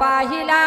पाहिला